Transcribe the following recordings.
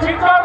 진짜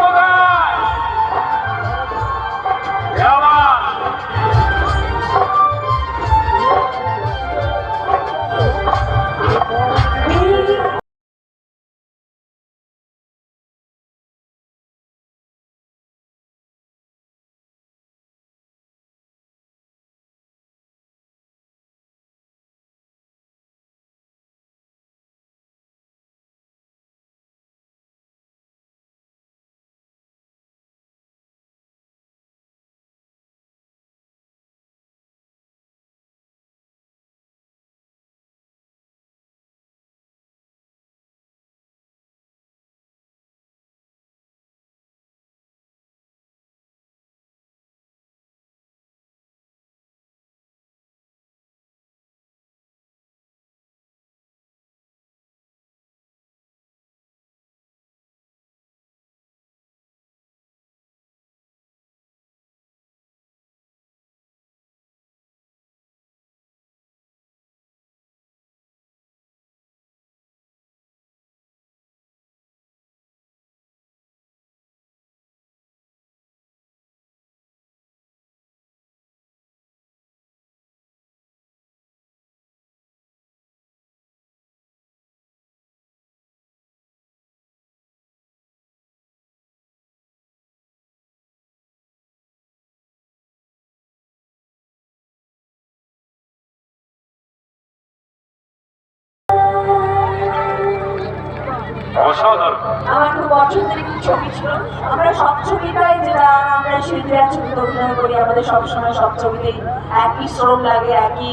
আমার খুব পছন্দের ছবি ছিল। আমরা সব ছবিটাই যেটা আমরা শিল্পীরা ছবিতে অভিনয় করি, আমাদের সবসময় সব ছবিতেই একই শ্রম লাগে, একই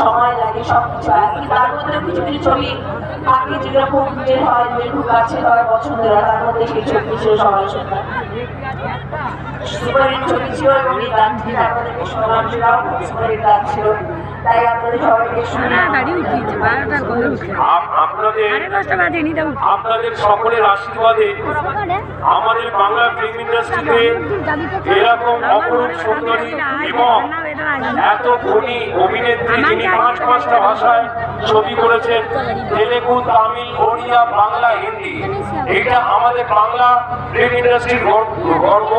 সময় লাগে সব কিছু একই। তার মধ্যে কিছু কিছু ছবি যেগুলো খুব হয় হয় পছন্দের হয় তার মধ্যে সেই ছবি ছিল সবাই সুন্দর সুপারহিট ছবি ছিল এবং এই গানটি সুপারহিট গান ছিল। তাই আপনাদের সবাইকে শুনে আপনাদের উঠে আপনাদের সকলের আশীর্বাদে আমাদের বাংলা ফিল্ম ইন্ডাস্ট্রিতে এরকম অপরূপ সুন্দরী এবং এত গুণী অভিনেত্রী যিনি পাঁচ পাঁচটা ভাষায় ছবি করেছেন তেলেগু তামিল ওড়িয়া বাংলা হিন্দি। এটা আমাদের বাংলা ফিল্ম ইন্ডাস্ট্রির গর্ব